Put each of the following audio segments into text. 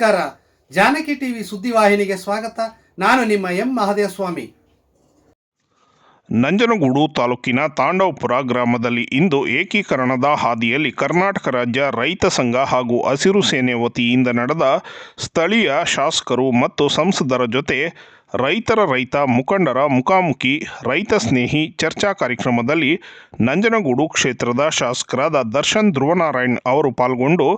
ನಮಸ್ಕಾರ. ಜಾನಕಿ ಟಿವಿ ಸುದ್ದಿವಾಹಿನಿಗೆ ಸ್ವಾಗತ. ನಾನು ನಿಮ್ಮ ಎಂ ಮಹದೇವಸ್ವಾಮಿ. ನಂಜನಗೂಡು ತಾಲೂಕಿನ ತಾಂಡವಪುರ ಗ್ರಾಮದಲ್ಲಿ ಇಂದು ಏಕೀಕರಣದ ಹಾದಿಯಲ್ಲಿ ಕರ್ನಾಟಕ ರಾಜ್ಯ ರೈತ ಸಂಘ ಹಾಗೂ ಹಸಿರು ಸೇನೆ ವತಿಯಿಂದ ನಡೆದ ಸ್ಥಳೀಯ ಶಾಸಕರು ಮತ್ತು ಸಂಸದರ ಜೊತೆ ರೈತರ ರೈತ ಮುಖಂಡರ ಮುಖಾಮುಖಿ ರೈತ ಸ್ನೇಹಿ ಚರ್ಚಾ ಕಾರ್ಯಕ್ರಮದಲ್ಲಿ ನಂಜನಗೂಡು ಕ್ಷೇತ್ರದ ಶಾಸಕರಾದ ದರ್ಶನ್ ಧ್ರುವನಾರಾಯಣ್ ಅವರು ಪಾಲ್ಗೊಂಡು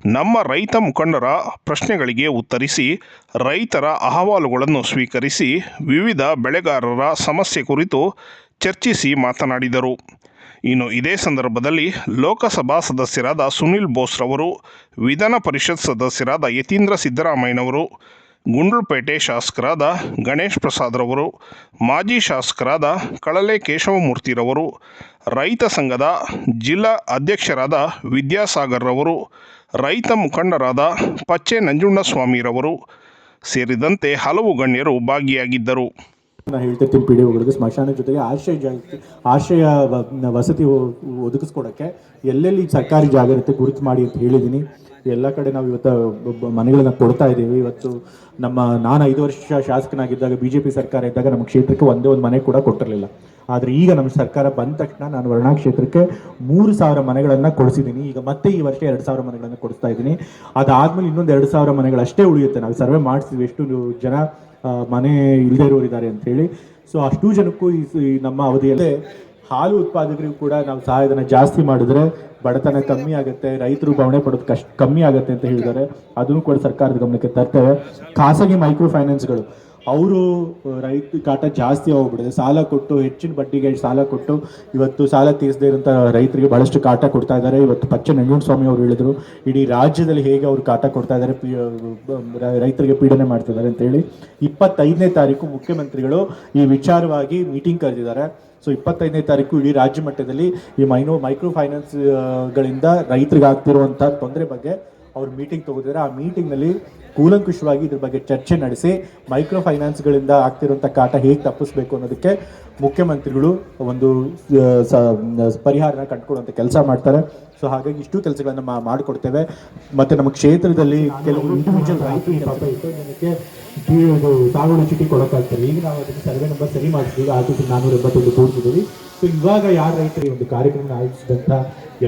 ನಮ್ಮ ರೈತ ಮುಖಂಡರ ಪ್ರಶ್ನೆಗಳಿಗೆ ಉತ್ತರಿಸಿ, ರೈತರ ಅಹವಾಲುಗಳನ್ನು ಸ್ವೀಕರಿಸಿ ವಿವಿಧ ಬೆಳೆಗಾರರ ಸಮಸ್ಯೆ ಕುರಿತು ಚರ್ಚಿಸಿ ಮಾತನಾಡಿದರು. ಇನ್ನು ಇದೇ ಸಂದರ್ಭದಲ್ಲಿ ಲೋಕಸಭಾ ಸದಸ್ಯರಾದ ಸುನಿಲ್ ಬೋಸ್ರವರು ವಿಧಾನ ಪರಿಷತ್ ಸದಸ್ಯರಾದ ಯತೀಂದ್ರ ಸಿದ್ದರಾಮಯ್ಯನವರು, ಗುಂಡ್ಲುಪೇಟೆ ಶಾಸಕರಾದ ಗಣೇಶ್ ಪ್ರಸಾದ್ರವರು ಮಾಜಿ ಶಾಸಕರಾದ ಕಳಲೆ ಕೇಶವಮೂರ್ತಿರವರು ರೈತ ಸಂಘದ ಜಿಲ್ಲಾ ಅಧ್ಯಕ್ಷರಾದ ವಿದ್ಯಾಸಾಗರ್ರವರು ರೈತ ಮುಖಂಡರಾದ ಪಚ್ಚೆ ನಂಜುಂಡಸ್ವಾಮಿರವರು ಸೇರಿದಂತೆ ಹಲವು ಗಣ್ಯರು ಭಾಗಿಯಾಗಿದ್ದರು. ನಾನು ಹೇಳ್ತಿರ್ತೀನಿ ಪಿ ಡಿ ಒಗಳಿಗೆ ಸ್ಮಶಾನ ಜೊತೆಗೆ ಆಶ್ರಯ ಆಶ್ರಯ ವಸತಿ ಒದಗಿಸ್ಕೊಡೋಕ್ಕೆ ಎಲ್ಲೆಲ್ಲಿ ಸರ್ಕಾರಿ ಜಾಗೃತಿ ಗುರುತು ಮಾಡಿ ಅಂತ ಹೇಳಿದ್ದೀನಿ. ಎಲ್ಲ ಕಡೆ ನಾವು ಇವತ್ತು ಮನೆಗಳನ್ನ ಕೊಡ್ತಾ ಇದ್ದೀವಿ. ಇವತ್ತು ನಮ್ಮ ನಾನು ಐದು ವರ್ಷ ಶಾಸಕನಾಗಿದ್ದಾಗ ಬಿ ಜೆ ಪಿ ಸರ್ಕಾರ ಇದ್ದಾಗ ನಮ್ಮ ಕ್ಷೇತ್ರಕ್ಕೆ ಒಂದೇ ಒಂದು ಮನೆ ಕೂಡ ಕೊಟ್ಟಿರಲಿಲ್ಲ. ಆದರೆ ಈಗ ನಮ್ಮ ಸರ್ಕಾರ ಬಂದ ತಕ್ಷಣ ನಾನು ವರ್ಣಾ ಕ್ಷೇತ್ರಕ್ಕೆ ಮೂರು ಸಾವಿರ ಮನೆಗಳನ್ನು ಕೊಡಿಸಿದ್ದೀನಿ. ಈಗ ಮತ್ತೆ ಈ ವರ್ಷ ಎರಡು ಸಾವಿರ ಮನೆಗಳನ್ನು ಕೊಡಿಸ್ತಾ ಇದ್ದೀನಿ. ಅದಾದಮೇಲೆ ಇನ್ನೊಂದು ಎರಡು ಸಾವಿರ ಮನೆಗಳು ಅಷ್ಟೇ ಉಳಿಯುತ್ತೆ. ನಾವು ಸರ್ವೆ ಮಾಡಿಸಿದ್ವಿ ಎಷ್ಟು ಜನ ಮನೆ ಇಲ್ಲದೇ ಇರೋರಿದ್ದಾರೆ ಅಂತ ಹೇಳಿ. ಸೊ ಅಷ್ಟು ಜನಕ್ಕೂ ಈ ನಮ್ಮ ಅವಧಿಯಲ್ಲೇ ಹಾಲು ಉತ್ಪಾದಕರಿಗೂ ಕೂಡ ನಾವು ಸಹಾಯಧನ ಜಾಸ್ತಿ ಮಾಡಿದ್ರೆ ಬಡತನ ಕಮ್ಮಿ ಆಗುತ್ತೆ, ರೈತರು ಬವಣೆ ಪಡೋದು ಕಷ್ಟ ಕಮ್ಮಿ ಆಗುತ್ತೆ ಅಂತ ಹೇಳಿದ್ದಾರೆ. ಅದನ್ನು ಕೂಡ ಸರ್ಕಾರದ ಗಮನಕ್ಕೆ ತರ್ತೇವೆ. ಖಾಸಗಿ ಮೈಕ್ರೋ ಫೈನಾನ್ಸ್ಗಳು ಅವರು ರೈತ ಕಾಟ ಜಾಸ್ತಿ ಹೋಗ್ಬಿಡಿದೆ ಸಾಲ ಕೊಟ್ಟು, ಹೆಚ್ಚಿನ ಬಡ್ಡಿಗೆ ಸಾಲ ಕೊಟ್ಟು, ಇವತ್ತು ಸಾಲ ತೀರಿಸದೇ ಇರೋಂಥ ರೈತರಿಗೆ ಬಹಳಷ್ಟು ಕಾಟ ಕೊಡ್ತಾ ಇದ್ದಾರೆ. ಇವತ್ತು ಪಚ್ಚ ನಂಜುಂಡಸ್ವಾಮಿ ಅವರು ಹೇಳಿದರು, ಇಡೀ ರಾಜ್ಯದಲ್ಲಿ ಹೇಗೆ ಅವರು ಕಾಟ ಕೊಡ್ತಾ ಇದ್ದಾರೆ ರೈತರಿಗೆ ಪೀಡನೆ ಮಾಡ್ತಿದ್ದಾರೆ ಅಂತ ಹೇಳಿ ಇಪ್ಪತ್ತೈದನೇ ತಾರೀಕು ಮುಖ್ಯಮಂತ್ರಿಗಳು ಈ ವಿಚಾರವಾಗಿ ಮೀಟಿಂಗ್ ಕರೆದಿದ್ದಾರೆ. ಸೊ ಇಪ್ಪತ್ತೈದನೇ ತಾರೀಕು ಇಡೀ ರಾಜ್ಯ ಮಟ್ಟದಲ್ಲಿ ಈ ಮೈನೋ ಮೈಕ್ರೋ ಫೈನಾನ್ಸ್ ಆ, ಗಳಿಂದ ರೈತರಿಗೆ ಆಗ್ತಿರುವಂಥ ತೊಂದರೆ ಬಗ್ಗೆ ಅವ್ರು ಮೀಟಿಂಗ್ ತಗೋದಿದ್ರೆ ಆ ಮೀಟಿಂಗ್ನಲ್ಲಿ ಕೂಲಂಕುಷವಾಗಿ ಇದ್ರ ಬಗ್ಗೆ ಚರ್ಚೆ ನಡೆಸಿ ಮೈಕ್ರೋ ಫೈನಾನ್ಸ್ಗಳಿಂದ ಆಗ್ತಿರುವಂಥ ಕಾಟ ಹೇಗೆ ತಪ್ಪಿಸ್ಬೇಕು ಅನ್ನೋದಕ್ಕೆ ಮುಖ್ಯಮಂತ್ರಿಗಳು ಒಂದು ಸ- ಪರಿಹಾರನ ಕಂಡುಕೊಳ್ಳುವಂಥ ಕೆಲಸ ಮಾಡ್ತಾರೆ. ಸೊ ಹಾಗಾಗಿ ಇಷ್ಟು ಕೆಲಸಗಳನ್ನು ಮಾಡಿಕೊಡ್ತೇವೆ. ಮತ್ತು ನಮ್ಮ ಕ್ಷೇತ್ರದಲ್ಲಿ ಕೆಲವು ಇಂಡಿವಿಜುವಲ್ ರೈತರಿಗೆ ಇದು ಸಾಗುವಳಿ ಚೀಟಿ ಕೊಡೋಕ್ಕಾಗ್ತಾರೆ ಈಗ ನಾವು ಅದಕ್ಕೆ ಸರ್ವೆ ನಂಬರ್ ಸರಿ ಮಾಡಿಸಿದ್ವಿ. ಆರ್ ಟಿ ಸಿ ಎಂಬತ್ತೊಂದು ಸೊ ಇವಾಗ ಯಾರು ಈ ಒಂದು ಕಾರ್ಯಕ್ರಮ ಆಯೋಜಿಸಿದಂಥ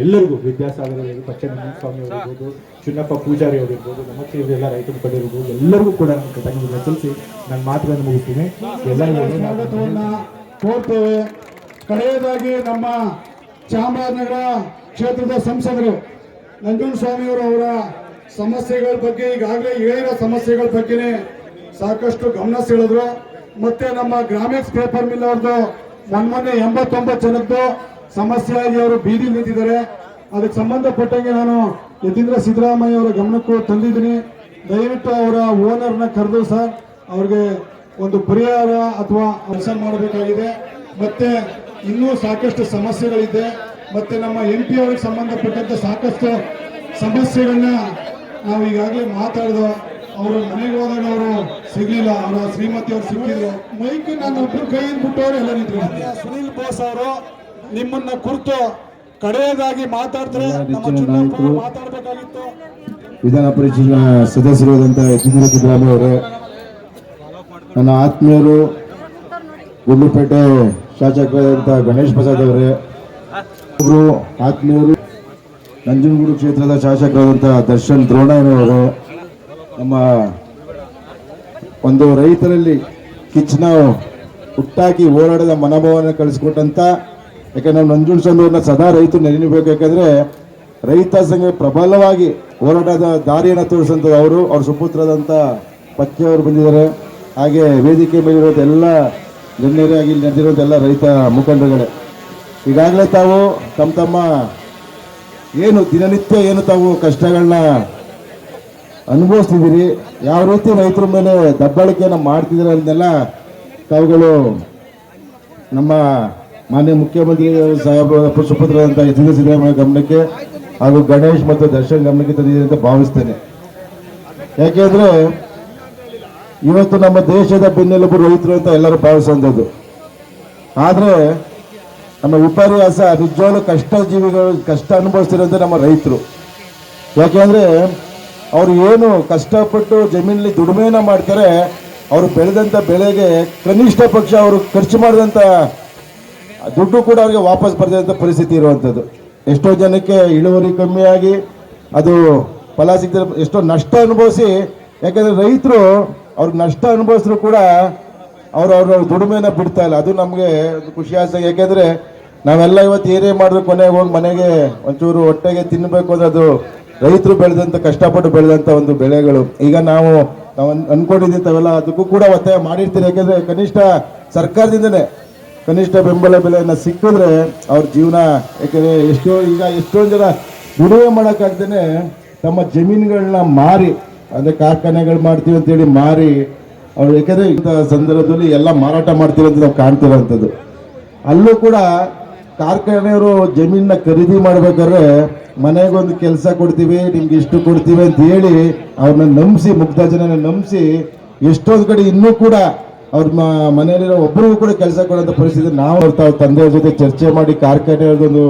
ಎಲ್ಲರಿಗೂ, ವಿದ್ಯಾಸಾಗರ್ ಅವರು ಪಚ್ಚನ ಸ್ವಾಮಿ ಅವರಿರ್ಬೋದು, ಚಿನ್ನಪ್ಪ ಪೂಜಾರಿ ಅವರಿರ್ಬೋದು ನಮ್ಮ ಎಲ್ಲ ರೈತ ಮುಖಂಡರಿರ್ಬೋದು ಎಲ್ಲರಿಗೂ ಕೂಡ ನಾನು ಕೃತಜ್ಞತೆ ಸಲ್ಲಿಸಿ ನನ್ನ ಮಾತುಗಳನ್ನು ಮುಗಿಸ್ತೀನಿ. ಎಲ್ಲರಿಗೂ ಕೋರ್ತೇವೆ. ಕಡೆಯದಾಗಿ ನಮ್ಮ ಚಾಮರಾಜನಗರ ಕ್ಷೇತ್ರದ ಸಂಸದರು ನಂಜುಂಡ ಸ್ವಾಮಿಯವರು ಅವರ ಸಮಸ್ಯೆಗಳ ಬಗ್ಗೆ ಈಗಾಗಲೇ ಹೇಳಿರೋ ಸಮಸ್ಯೆಗಳ ಬಗ್ಗೆನೇ ಸಾಕಷ್ಟು ಗಮನ ಸೆಳೆದ್ರು. ಮತ್ತೆ ನಮ್ಮ ಗ್ರಾಮೀಣ ಪೇಪರ್ ಮಿಲ್ ಅವ್ರದ್ದು ಮೊನ್ನೆ ಎಂಬತ್ತೊಂಬತ್ತು ಜನದ್ದು ಸಮಸ್ಯೆ ಆಗಿ ಅವರು ಬೀದಿ ನಿಂತಿದ್ದಾರೆ. ಅದಕ್ಕೆ ಸಂಬಂಧಪಟ್ಟಂಗೆ ನಾನು ಯತೀಂದ್ರ ಸಿದ್ದರಾಮಯ್ಯ ಅವರ ಗಮನಕ್ಕೂ ತಂದಿದ್ದೀನಿ. ದಯವಿಟ್ಟು ಅವರ ಓನರ್ನ ಕರೆದು ಸರ್, ಅವ್ರಿಗೆ ಒಂದು ಪರಿಹಾರ ಅಥವಾ ಅಂಶ ಮಾಡಬೇಕಾಗಿದೆ. ಮತ್ತೆ ಇನ್ನೂ ಸಾಕಷ್ಟು ಸಮಸ್ಯೆಗಳಿದೆ. ಮತ್ತೆ ನಮ್ಮ ಎಂ ಪಿ ಅವರಿಗೆ ಸಂಬಂಧಪಟ್ಟಂತೆ ಸಾಕಷ್ಟು ಸಮಸ್ಯೆಗಳನ್ನ ನಾವು ಈಗಾಗಲೇ ಮಾತಾಡಿದ ಅವರ ಮನೆಗೆ ಹೋದಾಗ ಅವರು ಸಿಗ್ಲಿಲ್ಲ ಅವರ ಶ್ರೀಮತಿ ಅವರು ಸಿಕ್ಕಿದ್ರು. ಮೈಕ್ ನಾನು ಒಬ್ರು ಕೈಯಿಂದ ಬಿಟ್ಟವರು ಎಲ್ಲ ನಿಂತ್ಕೊಂಡಿದ್ದೆ ಸುನಿಲ್ ಬೋಸ್ ಅವರು ನಿಮ್ಮನ್ನ ಕುರಿತು ಕಡೆಯದಾಗಿ ಮಾತಾಡ್ತಾರೆ. ನಮ್ಮ ಚುನಾವಣಾ ಪರ ಮಾತಾಡಬೇಕಾಗಿತ್ತು. ವಿಧಾನ ಪರಿಷತ್ನ ಸದಸ್ಯರಾದಂಥ ಯತೀಂದ್ರ ಸಿದ್ದರಾಮಯ್ಯ ಅವರೇ ನನ್ನ ಆತ್ಮೀಯರು ಗುಂಡ್ಲುಪೇಟೆ ಶಾಸಕರಾದಂಥ ಗಣೇಶ್ ಪ್ರಸಾದ್ ಅವರೇ ಒಬ್ಬರು ಆತ್ಮೀಯರು ನಂಜನಗೂಡು ಕ್ಷೇತ್ರದ ಶಾಸಕರಾದಂಥ ದರ್ಶನ್ ದ್ರೋಣಯ್ಯನವರು ನಮ್ಮ ಒಂದು ರೈತರಲ್ಲಿ ಕಿಚ್ಚನ ಹುಟ್ಟಾಕಿ ಹೋರಾಟದ ಮನೋಭಾವನೆ ಕಳಿಸ್ಕೊಟ್ಟಂತ, ಯಾಕಂದ್ರೆ ನಾವು ನಂಜುಂಡಸ್ವಾಮಿ ಅವ್ರನ್ನ ಸದಾ ರೈತರು ನೆನೆಯಬೇಕು ಯಾಕಂದರೆ ರೈತ ಸಂಘ ಪ್ರಬಲವಾಗಿ ಹೋರಾಟದ ದಾರಿಯನ್ನು ತೋರಿಸಂತ ಅವರು, ಅವ್ರ ಸುಪುತ್ರದಂಥ ಪತ್ನಿಯವರು ಬಂದಿದ್ದಾರೆ. ಹಾಗೆ ವೇದಿಕೆ ಮೇಲಿರೋದೆಲ್ಲ ಗಣ್ಯರಾಗಿ ನಡೆದಿರೋದು ಎಲ್ಲ ರೈತ ಮುಖಂಡರುಗಳೇ. ಈಗಾಗಲೇ ತಾವು ತಮ್ಮ ತಮ್ಮ ಏನು ದಿನನಿತ್ಯ ಏನು ತಾವು ಕಷ್ಟಗಳನ್ನ ಅನುಭವಿಸ್ತಿದ್ದೀರಿ. ಯಾವ ರೀತಿ ರೈತರ ಮೇಲೆ ದಬ್ಬಾಳಿಕೆಯನ್ನು ಮಾಡ್ತಿದ್ದಾರೆ ಅದನ್ನೆಲ್ಲ ತಾವುಗಳು ನಮ್ಮ ಮಾನ್ಯ ಮುಖ್ಯಮಂತ್ರಿ ಸಾಹೇಬ್ ಸುಪುತ್ರರಂತ ಅಂತ ಸಿದ್ದರಾಮಯ್ಯ ಗಮನಕ್ಕೆ ಹಾಗೂ ಗಣೇಶ್ ಮತ್ತು ದರ್ಶನ್ ಗಮನಕ್ಕೆ ತಂದಿದೆ ಅಂತ ಭಾವಿಸ್ತೇನೆ. ಯಾಕೆಂದ್ರೆ ಇವತ್ತು ನಮ್ಮ ದೇಶದ ಬೆನ್ನೆಲುಬು ರೈತರು ಅಂತ ಎಲ್ಲರೂ ಭಾವಿಸುವಂಥದ್ದು. ಆದರೆ ನಮ್ಮ ವಿಪರ್ಯಾಸ ನಿಜವಾಗ್ಲೂ ಕಷ್ಟ ಜೀವಿಗಳು ಕಷ್ಟ ಅನುಭವಿಸ್ತಿರೋದು ನಮ್ಮ ರೈತರು. ಯಾಕೆಂದ್ರೆ ಅವರು ಏನು ಕಷ್ಟಪಟ್ಟು ಜಮೀನಲ್ಲಿ ದುಡಿಮೆನ ಮಾಡ್ತಾರೆ, ಅವರು ಬೆಳೆದಂಥ ಬೆಳೆಗೆ ಕನಿಷ್ಠ ಪಕ್ಷ ಅವರು ಖರ್ಚು ಮಾಡಿದಂಥ ದುಡ್ಡು ಕೂಡ ಅವ್ರಿಗೆ ವಾಪಸ್ ಬರದಂಥ ಪರಿಸ್ಥಿತಿ ಇರುವಂಥದ್ದು ಎಷ್ಟೋ ಜನಕ್ಕೆ ಇಳುವರಿ ಕಮ್ಮಿಯಾಗಿ ಅದು ಫಲ ಸಿಗ್ತಾರೆ ಎಷ್ಟೋ ನಷ್ಟ ಅನುಭವಿಸಿ, ಯಾಕಂದರೆ ರೈತರು ಅವ್ರಿಗೆ ನಷ್ಟ ಅನುಭವಿಸಿದ್ರು ಕೂಡ ಅವ್ರು ಅವ್ರ ದುಡಿಮೆನ ಬಿಡ್ತಾ ಇಲ್ಲ. ಅದು ನಮಗೆ ಖುಷಿ ಆಸೆ ಯಾಕೆಂದರೆ ನಾವೆಲ್ಲ ಇವತ್ತು ಏನೇ ಮಾಡಿದ್ರು ಕೊನೆಗೆ ಹೋಗಿ ಮನೆಗೆ ಒಂಚೂರು ಹೊಟ್ಟೆಗೆ ತಿನ್ನಬೇಕು ಅಂದ್ರೆ ಅದು ರೈತರು ಬೆಳೆದಂಥ ಕಷ್ಟಪಟ್ಟು ಬೆಳೆದಂಥ ಒಂದು ಬೆಳೆಗಳು. ಈಗ ನಾವು ನಾವು ಅನ್- ಅನ್ಕೊಂಡಿದ್ದೀವಿ ಅದಕ್ಕೂ ಕೂಡ ಒತ್ತಾಯ ಮಾಡಿರ್ತೀರಿ. ಯಾಕೆಂದರೆ ಕನಿಷ್ಠ ಸರ್ಕಾರದಿಂದನೇ, ಕನಿಷ್ಠ ಬೆಂಬಲ ಬೆಲೆಯನ್ನು ಸಿಕ್ಕಿದ್ರೆ ಅವ್ರ ಜೀವನ, ಯಾಕೆಂದರೆ ಎಷ್ಟೋ, ಈಗ ಎಷ್ಟೊಂದು ಜನ ದುಡಿಮೆ ಮಾಡೋಕ್ಕಾಗ್ದೇ ತಮ್ಮ ಜಮೀನುಗಳನ್ನ ಮಾರಿ, ಅಂದರೆ ಕಾರ್ಖಾನೆಗಳು ಮಾಡ್ತೀವಿ ಅಂತೇಳಿ ಮಾರಿ, ಅವ್ರು ಯಾಕೆಂದರೆ ಇಂಥ ಸಂದರ್ಭದಲ್ಲಿ ಎಲ್ಲ ಮಾರಾಟ ಮಾಡ್ತೀರಂತ ನಾವು ಕಾಣ್ತಿರೋಂಥದ್ದು. ಅಲ್ಲೂ ಕೂಡ ಕಾರ್ಖಾನೆಯವರು ಜಮೀನನ್ನ ಖರೀದಿ ಮಾಡ್ಬೇಕಾದ್ರೆ ಮನೆಗೊಂದು ಕೆಲಸ ಕೊಡ್ತೀವಿ, ನಿಮ್ಗೆ ಇಷ್ಟು ಕೊಡ್ತೀವಿ ಅಂತ ಹೇಳಿ ಅವ್ರನ್ನ ನಂಬಿಸಿ ಮುಗ್ಧ ಜನನ ನಂಬಿಸಿ ಎಷ್ಟೊಂದು ಕಡೆ ಇನ್ನೂ ಕೂಡ ಅವ್ರ ಮನೆಯಲ್ಲಿರೋ ಒಬ್ಬರಿಗೂ ಕೂಡ ಕೆಲಸ ಕೊಡೋಂಥ ಪರಿಸ್ಥಿತಿ ನಾವು ಅವ್ರ ತಂದೆಯವ್ರ ಜೊತೆ ಚರ್ಚೆ ಮಾಡಿ ಕಾರ್ಖಾನೆಯವ್ರದ್ದೊಂದು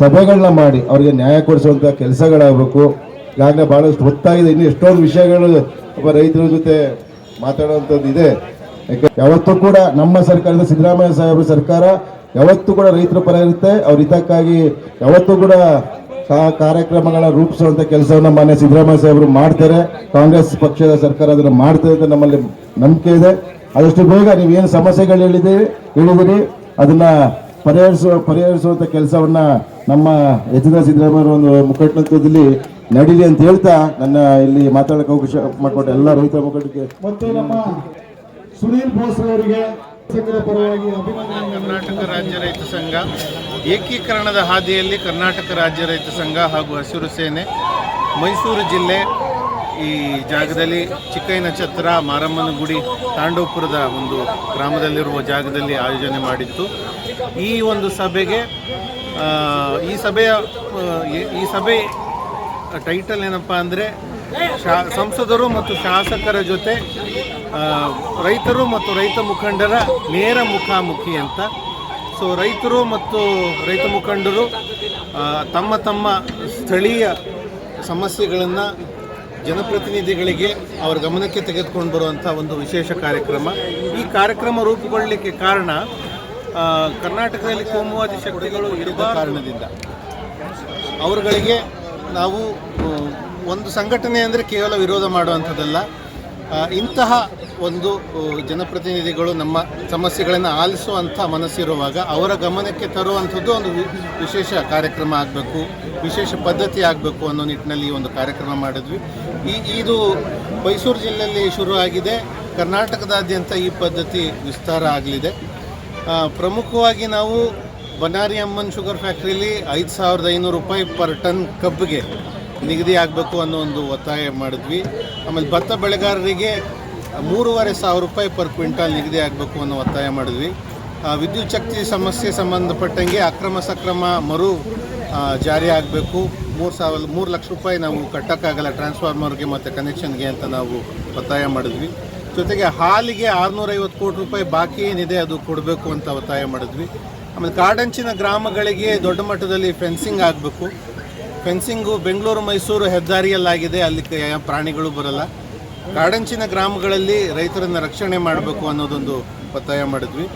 ಸಭೆಗಳನ್ನ ಮಾಡಿ ಅವರಿಗೆ ನ್ಯಾಯ ಕೊಡಿಸುವಂಥ ಕೆಲಸಗಳಾಗಬೇಕು. ಈಗಾಗಲೇ ಭಾಳಷ್ಟು ಗೊತ್ತಾಗಿದೆ ಇನ್ನು ಎಷ್ಟೊಂದು ವಿಷಯಗಳು ಒಬ್ಬ ರೈತರ ಜೊತೆ ಮಾತಾಡುವಂಥದ್ದು ಇದೆ. ಯಾಕೆ ಯಾವತ್ತೂ ಕೂಡ ನಮ್ಮ ಸರ್ಕಾರದ ಸಿದ್ದರಾಮಯ್ಯ ಸಾಹೇಬರ ಸರ್ಕಾರ ಯಾವತ್ತೂ ಕೂಡ ರೈತರ ಪರ ಇರುತ್ತೆ. ಅವ್ರ ಹಿತಕ್ಕಾಗಿ ಯಾವತ್ತೂ ಕೂಡ ಕಾರ್ಯಕ್ರಮಗಳ ರೂಪಿಸುವಂಥ ಕೆಲಸವನ್ನು ಮಾನ್ಯ ಸಿದ್ದರಾಮಯ್ಯ ಸಾಹೇಬರು ಮಾಡ್ತಾರೆ. ಕಾಂಗ್ರೆಸ್ ಪಕ್ಷದ ಸರ್ಕಾರ ಅದನ್ನು ಮಾಡ್ತದೆ ಅಂತ ನಮ್ಮಲ್ಲಿ ನಂಬಿಕೆ ಇದೆ. ಆದಷ್ಟು ಬೇಗ ನೀವು ಏನು ಸಮಸ್ಯೆಗಳು ಹೇಳಿದ್ದೀರಿ ಹೇಳಿದಿರಿ, ಅದನ್ನ ಪರಿಹರಿಸುವ, ಪರಿಹರಿಸುವಂತ ಕೆಲಸವನ್ನ ನಮ್ಮ ಎಚ್ ಡಿ ಸಿದ್ದರಾಮಯ್ಯ ಒಂದು ಮುಖಂಡತ್ವದಲ್ಲಿ ನಡೀಲಿ ಅಂತ ಹೇಳ್ತಾ ನನ್ನ ಇಲ್ಲಿ ಮಾತಾಡಕ್ಕೆ ಅವಕಾಶ ಮಾಡಿಕೊಟ್ಟ ಎಲ್ಲ ರೈತರ ಮುಖಂಡಕ್ಕೆ ಮತ್ತೆ ನಮ್ಮ ಸುನೀಲ್ ಬೋಸ್ ಅವರಿಗೆ ಕರ್ನಾಟಕ ರಾಜ್ಯ ರೈತ ಸಂಘ, ಏಕೀಕರಣದ ಹಾದಿಯಲ್ಲಿ ಕರ್ನಾಟಕ ರಾಜ್ಯ ರೈತ ಸಂಘ ಹಾಗೂ ಹಸಿರು ಸೇನೆ, ಮೈಸೂರು ಜಿಲ್ಲೆ, ಈ ಜಾಗದಲ್ಲಿ ಚಿಕ್ಕಯ್ಯನ ಛತ್ರ ಮಾರಮ್ಮನ ಗುಡಿ, ತಾಂಡವಪುರದ ಒಂದು ಗ್ರಾಮದಲ್ಲಿರುವ ಜಾಗದಲ್ಲಿ ಆಯೋಜನೆ ಮಾಡಿತ್ತು. ಈ ಒಂದು ಸಭೆಗೆ ಈ ಸಭೆಯ ಈ- ಸಭೆ ಟೈಟಲ್ ಏನಪ್ಪ ಅಂದರೆ, ಶಾ, ಸಂಸದರು ಮತ್ತು ಶಾಸಕರ ಜೊತೆ ರೈತರು ಮತ್ತು ರೈತ ಮುಖಂಡರ ನೇರ ಮುಖಾಮುಖಿ ಅಂತ. ಸೊ ರೈತರು ಮತ್ತು ರೈತ ಮುಖಂಡರು ತಮ್ಮ ತಮ್ಮ ಸ್ಥಳೀಯ ಸಮಸ್ಯೆಗಳನ್ನು ಜನಪ್ರತಿನಿಧಿಗಳಿಗೆ ಅವರ ಗಮನಕ್ಕೆ ತೆಗೆದುಕೊಂಡು ಬರುವಂಥ ಒಂದು ವಿಶೇಷ ಕಾರ್ಯಕ್ರಮ. ಈ ಕಾರ್ಯಕ್ರಮ ರೂಪುಗೊಳ್ಳಲಿಕ್ಕೆ ಕಾರಣ ಕರ್ನಾಟಕದಲ್ಲಿ ಕೋಮುವಾದಿ ಶಕ್ತಿಗಳು ಇರುವ ಕಾರಣದಿಂದ ಅವರುಗಳಿಗೆ ನಾವು ಒಂದು ಸಂಘಟನೆ ಅಂದರೆ ಕೇವಲ ವಿರೋಧ ಮಾಡುವಂಥದ್ದಲ್ಲ. ಇಂತಹ ಒಂದು ಜನಪ್ರತಿನಿಧಿಗಳು ನಮ್ಮ ಸಮಸ್ಯೆಗಳನ್ನು ಆಲಿಸುವಂಥ ಮನಸ್ಸಿರುವಾಗ ಅವರ ಗಮನಕ್ಕೆ ತರುವಂಥದ್ದು ಒಂದು ವಿಶೇಷ ಕಾರ್ಯಕ್ರಮ ಆಗಬೇಕು, ವಿಶೇಷ ಪದ್ಧತಿ ಆಗಬೇಕು ಅನ್ನೋ ನಿಟ್ಟಿನಲ್ಲಿ ಒಂದು ಕಾರ್ಯಕ್ರಮ ಮಾಡಿದ್ವಿ. ಈ, ಇದು ಮೈಸೂರು ಜಿಲ್ಲೆಯಲ್ಲಿ ಶುರು ಆಗಿದೆ ಕರ್ನಾಟಕದಾದ್ಯಂತ ಈ ಪದ್ಧತಿ ವಿಸ್ತಾರ ಆಗಲಿದೆ. ಪ್ರಮುಖವಾಗಿ ನಾವು ಬನಾರಿ ಅಮ್ಮನ್ ಶುಗರ್ ಫ್ಯಾಕ್ಟ್ರಿಲಿ ಐದು ಸಾವಿರದ ಐನೂರು ರೂಪಾಯಿ ಪರ್ ಟನ್ ಕಬ್ಬಿಗೆ ನಿಗದಿ ಆಗಬೇಕು ಅನ್ನೋ ಒಂದು ಒತ್ತಾಯ ಮಾಡಿದ್ವಿ. ಆಮೇಲೆ ಭತ್ತ ಬೆಳೆಗಾರರಿಗೆ ಮೂರುವರೆ ಸಾವಿರ ರೂಪಾಯಿ ಪರ್ ಕ್ವಿಂಟಾಲ್ ನಿಗದಿ ಆಗಬೇಕು ಅನ್ನೋ ಒತ್ತಾಯ ಮಾಡಿದ್ವಿ. ವಿದ್ಯುತ್ ಶಕ್ತಿ ಸಮಸ್ಯೆ ಸಂಬಂಧಪಟ್ಟಂಗೆ ಅಕ್ರಮ ಸಕ್ರಮ ಮರು ಜಾರಿ ಆಗಬೇಕು. ಮೂರು ಸಾವಿರ, ಮೂರು ಲಕ್ಷ ರೂಪಾಯಿ ನಾವು ಕಟ್ಟೋಕ್ಕಾಗಲ್ಲ ಟ್ರಾನ್ಸ್ಫಾರ್ಮರ್ಗೆ ಮತ್ತು ಕನೆಕ್ಷನ್ಗೆ ಅಂತ ನಾವು ಒತ್ತಾಯ ಮಾಡಿದ್ವಿ. ಜೊತೆಗೆ ಹಾಲಿಗೆ ಆರುನೂರೈವತ್ತು ಕೋಟಿ ರೂಪಾಯಿ ಬಾಕಿ ಏನಿದೆ ಅದು ಕೊಡಬೇಕು ಅಂತ ಒತ್ತಾಯ ಮಾಡಿದ್ವಿ. ಆಮೇಲೆ ಕಾಡಂಚಿನ ಗ್ರಾಮಗಳಿಗೆ ದೊಡ್ಡ ಮಟ್ಟದಲ್ಲಿ ಫೆನ್ಸಿಂಗ್ ಆಗಬೇಕು. ಫೆನ್ಸಿಂಗು ಬೆಂಗಳೂರು, ಮೈಸೂರು ಹೆದ್ದಾರಿಯಲ್ಲಾಗಿದೆ. ಅಲ್ಲಿ ಪ್ರಾಣಿಗಳು ಬರಲ್ಲ. ಕಾಡಂಚಿನ ಗ್ರಾಮಗಳಲ್ಲಿ ರೈತರನ್ನು ರಕ್ಷಣೆ ಮಾಡಬೇಕು ಅನ್ನೋದೊಂದು ಒತ್ತಾಯ ಮಾಡಿದ್ವಿ.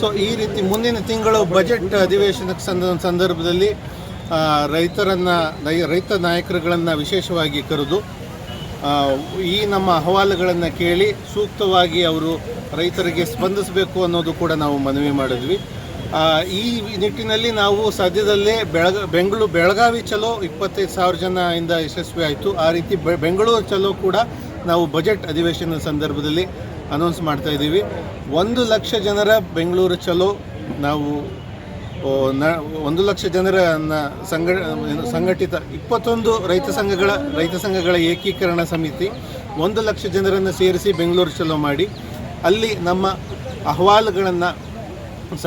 ಸೊ ಈ ರೀತಿ ಮುಂದಿನ ತಿಂಗಳು ಬಜೆಟ್ ಅಧಿವೇಶನಕ್ಕೆ ಸಂದ, ಸಂದರ್ಭದಲ್ಲಿ ರೈತರನ್ನು ರೈತ ನಾಯಕರುಗಳನ್ನು ವಿಶೇಷವಾಗಿ ಕರೆದು ಈ ನಮ್ಮ ಅಹವಾಲುಗಳನ್ನು ಕೇಳಿ ಸೂಕ್ತವಾಗಿ ಅವರು ರೈತರಿಗೆ ಸ್ಪಂದಿಸಬೇಕು ಅನ್ನೋದು ಕೂಡ ನಾವು ಮನವಿ ಮಾಡಿದ್ವಿ. ಈ ನಿಟ್ಟಿನಲ್ಲಿ ನಾವು ಸದ್ಯದಲ್ಲೇ ಬೆಳಗ, ಬೆಂಗಳೂರು, ಬೆಳಗಾವಿ ಚಲೋ ಇಪ್ಪತ್ತೈದು ಸಾವಿರ ಜನ ಇಂದ ಯಶಸ್ವಿ ಆಯಿತು. ಆ ರೀತಿ ಬೆಂಗಳೂರು ಚಲೋ ಕೂಡ ನಾವು ಬಜೆಟ್ ಅಧಿವೇಶನದ ಸಂದರ್ಭದಲ್ಲಿ ಅನೌನ್ಸ್ ಮಾಡ್ತಾ ಇದ್ದೀವಿ. ಒಂದು ಲಕ್ಷ ಜನರ ಬೆಂಗಳೂರು ಚಲೋ ನಾವು ಒಂದು ಲಕ್ಷ ಜನರನ್ನು ಸಂಘ ಸಂಘಟಿತ ಇಪ್ಪತ್ತೊಂದು ರೈತ ಸಂಘಗಳ ರೈತ ಸಂಘಗಳ ಏಕೀಕರಣ ಸಮಿತಿ ಒಂದು ಲಕ್ಷ ಜನರನ್ನು ಸೇರಿಸಿ ಬೆಂಗಳೂರು ಚಲೋ ಮಾಡಿ. ಅಲ್ಲಿ ನಮ್ಮ ಅಹವಾಲುಗಳನ್ನು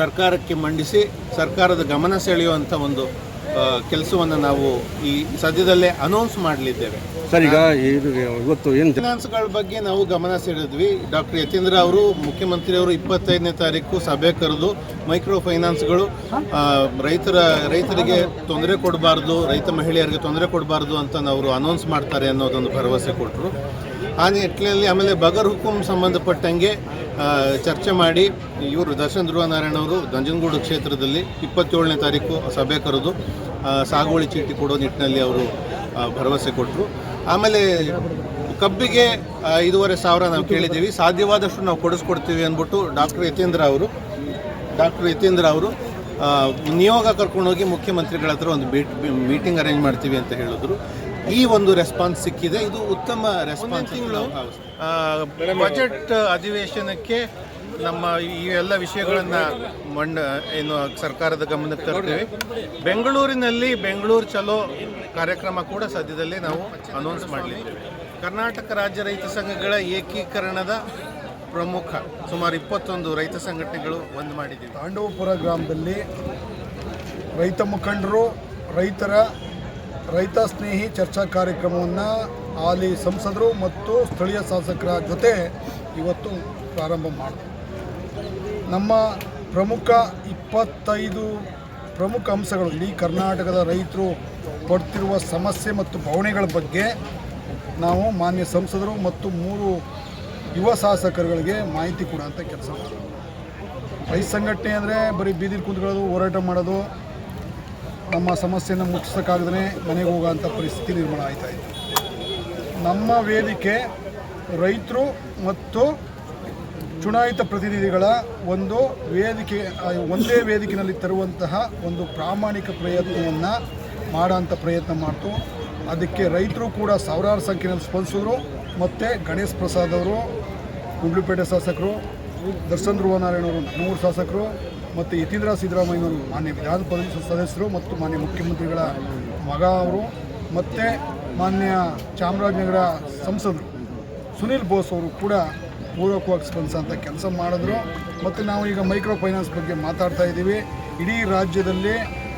ಸರ್ಕಾರಕ್ಕೆ ಮಂಡಿಸಿ ಸರ್ಕಾರದ ಗಮನ ಸೆಳೆಯುವಂಥ ಒಂದು ಕೆಲಸವನ್ನು ನಾವು ಈ ಸದ್ಯದಲ್ಲೇ ಅನೌನ್ಸ್ ಮಾಡಲಿದ್ದೇವೆ. ಸರ್ ಈಗ ಇದು ಇವತ್ತು ಏನು ಫೈನಾನ್ಸ್ಗಳ ಬಗ್ಗೆ ನಾವು ಗಮನ ಸೆಳೆದ್ವಿ. ಡಾಕ್ಟರ್ ಯತೀಂದ್ರ ಅವರು ಮುಖ್ಯಮಂತ್ರಿ ಅವರು ಇಪ್ಪತ್ತೈದನೇ ತಾರೀಕು ಸಭೆ ಕರೆದು ಮೈಕ್ರೋ ಫೈನಾನ್ಸ್ಗಳು ರೈತರ ರೈತರಿಗೆ ತೊಂದರೆ ಕೊಡಬಾರ್ದು ರೈತ ಮಹಿಳೆಯರಿಗೆ ತೊಂದರೆ ಕೊಡಬಾರ್ದು ಅಂತ ಅವರು ಅನೌನ್ಸ್ ಮಾಡ್ತಾರೆ ಅನ್ನೋದೊಂದು ಭರವಸೆ ಕೊಟ್ಟರು ಆ ನಿಟ್ಟಿನಲ್ಲಿ ಆಮೇಲೆ ಬಗರ್ ಹುಕುಂ ಸಂಬಂಧಪಟ್ಟಂಗೆ ಚರ್ಚೆ ಮಾಡಿ ಇವರು ದರ್ಶನ್ ಧ್ರುವನಾರಾಯಣ ಅವರು ನಂಜನಗೂಡು ಕ್ಷೇತ್ರದಲ್ಲಿ ಇಪ್ಪತ್ತೇಳನೇ ತಾರೀಕು ಸಭೆ ಕರೆದು ಸಾಗುವಳಿ ಚೀಟಿ ಕೊಡೋ ನಿಟ್ಟಿನಲ್ಲಿ ಅವರು ಭರವಸೆ ಕೊಟ್ಟರು ಆಮೇಲೆ ಕಬ್ಬಿಗೆ ಐದೂವರೆ ಸಾವಿರ ನಾವು ಕೇಳಿದ್ದೀವಿ. ಸಾಧ್ಯವಾದಷ್ಟು ನಾವು ಕೊಡಿಸ್ಕೊಡ್ತೀವಿ ಅಂದ್ಬಿಟ್ಟು ಡಾಕ್ಟರ್ ಯತೀಂದ್ರ ಅವರು, ಡಾಕ್ಟರ್ ಯತೀಂದ್ರ ಅವರು ನಿಯೋಗ ಕರ್ಕೊಂಡೋಗಿ ಮುಖ್ಯಮಂತ್ರಿಗಳ ಹತ್ರ ಒಂದು ಮೀಟ್, ಮೀಟಿಂಗ್ ಅರೇಂಜ್ ಮಾಡ್ತೀವಿ ಅಂತ ಹೇಳಿದ್ರು. ಈ ಒಂದು ರೆಸ್ಪಾನ್ಸ್ ಸಿಕ್ಕಿದೆ. ಇದು ಉತ್ತಮ ರೆಸ್ಪಾನ್ಸ್ ತಿಂಗಳು ಬಜೆಟ್ ಅಧಿವೇಶನಕ್ಕೆ ನಮ್ಮ ಈ ಎಲ್ಲ ವಿಷಯಗಳನ್ನು ಮಂಡ ಏನು ಸರ್ಕಾರದ ಗಮನಕ್ಕೆ ತರ್ತೀವಿ. ಬೆಂಗಳೂರಿನಲ್ಲಿ ಬೆಂಗಳೂರು ಚಲೋ ಕಾರ್ಯಕ್ರಮ ಕೂಡ ಸದ್ಯದಲ್ಲೇ ನಾವು ಅನೌನ್ಸ್ ಮಾಡಲಿದ್ದೇವೆ. ಕರ್ನಾಟಕ ರಾಜ್ಯ ರೈತ ಸಂಘಗಳ ಏಕೀಕರಣದ ಪ್ರಮುಖ ಸುಮಾರು ಇಪ್ಪತ್ತೊಂದು ರೈತ ಸಂಘಟನೆಗಳು ಒಂದು ಮಾಡಿದ್ದೀವಿ. ತಾಂಡವಪುರ ಗ್ರಾಮದಲ್ಲಿ ರೈತ ಮುಖಂಡರು ರೈತರ ರೈತ ಸ್ನೇಹಿ ಚರ್ಚಾ ಕಾರ್ಯಕ್ರಮವನ್ನು ಅಲ್ಲಿ ಸಂಸದರು ಮತ್ತು ಸ್ಥಳೀಯ ಶಾಸಕರ ಜೊತೆ ಇವತ್ತು ಪ್ರಾರಂಭ ಮಾಡಿ. ನಮ್ಮ ಪ್ರಮುಖ ಇಪ್ಪತ್ತೈದು ಪ್ರಮುಖ ಅಂಶಗಳು, ಇಡೀ ಕರ್ನಾಟಕದ ರೈತರು ಪಡ್ತಿರುವ ಸಮಸ್ಯೆ ಮತ್ತು ಭಾವನೆಗಳ ಬಗ್ಗೆ ನಾವು ಮಾನ್ಯ ಸಂಸದರು ಮತ್ತು ಮೂರು ಯುವ ಶಾಸಕರುಗಳಿಗೆ ಮಾಹಿತಿ ಕೊಡುವಂಥ ಕೆಲಸ ಮಾಡ್ತೀವಿ ರೈತ ಸಂಘಟನೆ ಅಂದರೆ ಬರೀ ಬೀದಿಲಿ ಕುಂತ್ಕೊಳ್ಳೋದು, ಹೋರಾಟ ಮಾಡೋದು ನಮ್ಮ ಸಮಸ್ಯೆಯನ್ನು ಮುಟ್ಟಿಸೋಕ್ಕಾಗದೇ ಮನೆಗೆ ಹೋಗೋಂಥ ಪರಿಸ್ಥಿತಿ ನಿರ್ಮಾಣ ಆಯ್ತಾ ಇತ್ತು. ನಮ್ಮ ವೇದಿಕೆ ರೈತರು ಮತ್ತು ಚುನಾಯಿತ ಪ್ರತಿನಿಧಿಗಳ ಒಂದು ವೇದಿಕೆ ಒಂದೇ ವೇದಿಕೆಯಲ್ಲಿ ತರುವಂತಹ ಒಂದು ಪ್ರಾಮಾಣಿಕ ಪ್ರಯತ್ನವನ್ನು ಮಾಡೋಂಥ ಪ್ರಯತ್ನ ಮಾಡ್ತು. ಅದಕ್ಕೆ ರೈತರು ಕೂಡ ಸಾವಿರಾರು ಸಂಖ್ಯೆಯಲ್ಲಿ ಸ್ಪಂದಿಸಿದ್ರು. ಮತ್ತು ಗಣೇಶ್ ಪ್ರಸಾದ್ ಅವರು ಗುಂಡ್ಲುಪೇಟೆ ಶಾಸಕರು, ದರ್ಶನ್ ಧ್ರುವನಾರಾಯಣ ಅವರು ಮೂರು ಶಾಸಕರು ಮತ್ತು ಯತೀಂದ್ರ ಸಿದ್ದರಾಮಯ್ಯನವರು ಮಾನ್ಯ ವಿಧಾನ ಪರಿಷತ್ ಸದಸ್ಯರು ಮತ್ತು ಮಾನ್ಯ ಮುಖ್ಯಮಂತ್ರಿಗಳ ಮಗ ಅವರು ಮತ್ತು ಮಾನ್ಯ ಚಾಮರಾಜನಗರ ಸಂಸದರು. ಸುನಿಲ್ ಬೋಸ್ ಅವರು ಕೂಡ ಪೂರಕವಾಗಿ ಸ್ಪಂದಿಸೋಂಥ ಕೆಲಸ ಮಾಡಿದ್ರು. ಮತ್ತು ನಾವು ಈಗ ಮೈಕ್ರೋ ಫೈನಾನ್ಸ್ ಬಗ್ಗೆ ಮಾತಾಡ್ತಾ ಇದ್ದೀವಿ. ಇಡೀ ರಾಜ್ಯದಲ್ಲಿ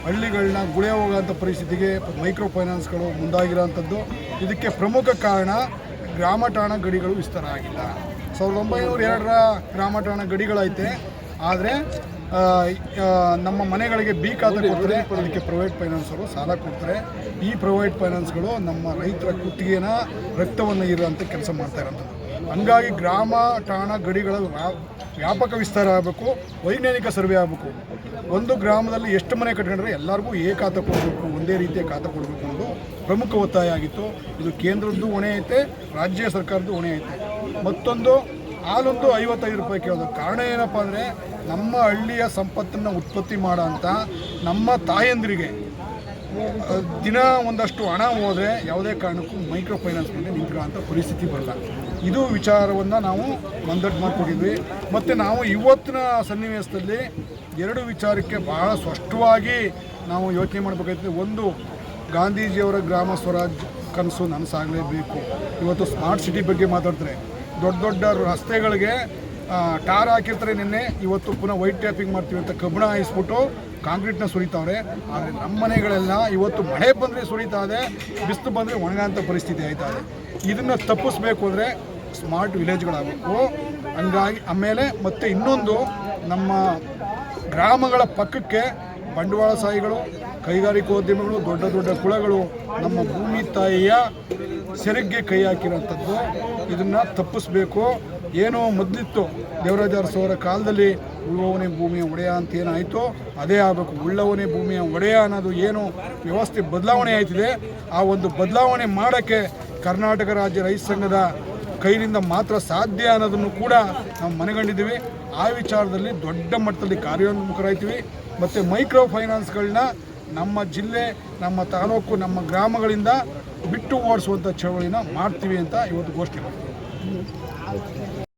ಹಳ್ಳಿಗಳನ್ನ ಗುಳೆ ಹೋಗೋಂಥ ಪರಿಸ್ಥಿತಿಗೆ ಮೈಕ್ರೋ ಫೈನಾನ್ಸ್ಗಳು ಮುಂದಾಗಿರೋಂಥದ್ದು. ಇದಕ್ಕೆ ಪ್ರಮುಖ ಕಾರಣ ಗ್ರಾಮ ಠಾಣ ಗಡಿಗಳು ವಿಸ್ತಾರ ಆಗಿಲ್ಲ. ಸಾವಿರದ ಒಂಬೈನೂರ ಎರಡರ ಗ್ರಾಮ ಠಾಣ ಗಡಿಗಳೈತೆ. ಆದರೆ ನಮ್ಮ ಮನೆಗಳಿಗೆ ಬಿ ಖಾತೆ ಕೊಡ್ತಾರೆ ಅದಕ್ಕೆ ಪ್ರೈವೇಟ್ ಫೈನಾನ್ಸರು ಸಾಲ ಕೊಡ್ತಾರೆ ಈ ಪ್ರೈವೇಟ್ ಫೈನಾನ್ಸ್ಗಳು ನಮ್ಮ ರೈತರ ಕುತ್ತಿಗೆನ, ರಕ್ತವನ್ನು ಇರುವಂಥ ಕೆಲಸ ಮಾಡ್ತಾ ಇರೋಂಥದ್ದು ಹಂಗಾಗಿ ಗ್ರಾಮ, ಠಾಣ ಗಡಿಗಳ ವ್ಯಾಪಕ ವಿಸ್ತಾರ ಆಗಬೇಕು, ವೈಜ್ಞಾನಿಕ ಸರ್ವೆ ಆಗಬೇಕು. ಒಂದು ಗ್ರಾಮದಲ್ಲಿ ಎಷ್ಟು ಮನೆ ಕಟ್ಕೊಂಡ್ರೆ ಎಲ್ಲರಿಗೂ ಏ ಖಾತೆ ಕೊಡಬೇಕು, ಒಂದೇ ರೀತಿಯ ಖಾತೆ ಕೊಡಬೇಕು ಅನ್ನೋದು ಪ್ರಮುಖ ಒತ್ತಾಯ ಆಗಿತ್ತು. ಇದು ಕೇಂದ್ರದ್ದು ಹೊಣೆ ಐತೆ, ರಾಜ್ಯ ಸರ್ಕಾರದ್ದು ಹೊಣೆ ಐತೆ. ಮತ್ತೊಂದು, ಹಾಲೊಂದು ಐವತ್ತೈದು ರೂಪಾಯಿ ಕೇಳೋದು. ಕಾರಣ ಏನಪ್ಪ ಅಂದರೆ ನಮ್ಮ ಹಳ್ಳಿಯ ಸಂಪತ್ತನ್ನು ಉತ್ಪತ್ತಿ ಮಾಡೋಂಥ ನಮ್ಮ ತಾಯಂದಿರಿಗೆ ದಿನ ಒಂದಷ್ಟು ಹಣ ಹೋದರೆ ಯಾವುದೇ ಕಾರಣಕ್ಕೂ ಮೈಕ್ರೋ ಫೈನಾನ್ಸ್ ಮೇಲೆ ನಿಂತ್ಕೊಳ್ಳೋಂಥ ಪರಿಸ್ಥಿತಿ ಬರಲ್ಲ. ಇದು ವಿಚಾರವನ್ನು ನಾವು ಮಂದಟ್ಟು ಮಾಡಿಕೊಟ್ಟಿದ್ವಿ ಮತ್ತು ನಾವು ಇವತ್ತಿನ ಸನ್ನಿವೇಶದಲ್ಲಿ ಎರಡು ವಿಚಾರಕ್ಕೆ ಬಹಳ ಸ್ಪಷ್ಟವಾಗಿ ನಾವು ಯೋಚನೆ ಮಾಡಬೇಕಾಯ್ತದೆ. ಒಂದು, ಗಾಂಧೀಜಿಯವರ ಗ್ರಾಮ ಸ್ವರಾಜ್ ಕನಸು ನನಸಾಗಲೇಬೇಕು. ಇವತ್ತು ಸ್ಮಾರ್ಟ್ ಸಿಟಿ ಬಗ್ಗೆ ಮಾತಾಡ್ತಾರೆ. ದೊಡ್ಡ ದೊಡ್ಡ ರಸ್ತೆಗಳಿಗೆ ಟಾರ್ ಹಾಕಿರ್ತಾರೆ ನಿನ್ನೆ. ಇವತ್ತು ಪುನಃ ವೈಟ್ ಟ್ಯಾಪಿಂಗ್ ಮಾಡ್ತೀವಿ ಅಂತ ಕಬ್ಬಣ ಹಾಯಿಸ್ಬಿಟ್ಟು ಕಾಂಕ್ರೀಟ್ನ ಸುರಿತಾವ್ರೆ. ಆದರೆ ನಮ್ಮ ಮನೆಗಳೆಲ್ಲ ಇವತ್ತು ಮಳೆ ಬಂದರೆ ಸುರಿತಾ ಇದೆ, ಬಿಸಿಲು ಬಂದರೆ ಒಣಗೋಂಥ ಪರಿಸ್ಥಿತಿ ಆಯ್ತಾ ಇದೆ. ಇದನ್ನು ತಪ್ಪಿಸ್ಬೇಕು ಅಂದರೆ ಸ್ಮಾರ್ಟ್ ವಿಲೇಜ್ಗಳಾಗಬೇಕು. ಹಂಗಾಗಿ ಆಮೇಲೆ ಮತ್ತು ಇನ್ನೊಂದು ನಮ್ಮ ಗ್ರಾಮಗಳ ಪಕ್ಕಕ್ಕೆ ಬಂಡವಾಳ ಬಂಡವಾಳಶಾಹಿಗಳು ಕೈಗಾರಿಕೋದ್ಯಮಗಳು ದೊಡ್ಡ ದೊಡ್ಡ ಕುಳಗಳು ನಮ್ಮ ಭೂಮಿ ತಾಯಿಯ ಸೆರಗ್ಗೆ ಕೈ ಹಾಕಿರೋಂಥದ್ದು. ಇದನ್ನು ತಪ್ಪಿಸ್ಬೇಕು. ಏನೋ ಮೊದಲಿತ್ತು ದೇವರಾಜ ಅರಸು ಕಾಲದಲ್ಲಿ ಉಳುವವನೇ ಭೂಮಿಯ ಒಡೆಯ ಅಂತ ಏನಾಯಿತು, ಅದೇ ಆಗಬೇಕು. ಉಳ್ಳವನೇ ಭೂಮಿಯ ಒಡೆಯ ಅನ್ನೋದು ಏನು ವ್ಯವಸ್ಥೆ ಬದಲಾವಣೆ ಆಯ್ತಿದೆ. ಆ ಒಂದು ಬದಲಾವಣೆ ಮಾಡೋಕ್ಕೆ ಕರ್ನಾಟಕ ರಾಜ್ಯ ರೈತ ಸಂಘದ ಕೈಲಿಂದ ಮಾತ್ರ ಸಾಧ್ಯ ಅನ್ನೋದನ್ನು ಕೂಡ ನಾವು ಮನಗಂಡಿದ್ದೀವಿ. ಆ ವಿಚಾರದಲ್ಲಿ ದೊಡ್ಡ ಮಟ್ಟದಲ್ಲಿ ಕಾರ್ಯೋನ್ಮುಖರಾಯ್ತೀವಿ. ಮತ್ತು ಮೈಕ್ರೋ ಫೈನಾನ್ಸ್ಗಳನ್ನ ನಮ್ಮ ಜಿಲ್ಲೆ, ನಮ್ಮ ತಾಲೂಕು, ನಮ್ಮ ಗ್ರಾಮಗಳಿಂದ ಬಿಟ್ಟು ಓಡಿಸುವಂಥ ಚಳವಳಿನ ಮಾಡ್ತೀವಿ ಅಂತ ಇವತ್ತು ಘೋಷಣೆ ಮಾಡ್ತೀವಿ.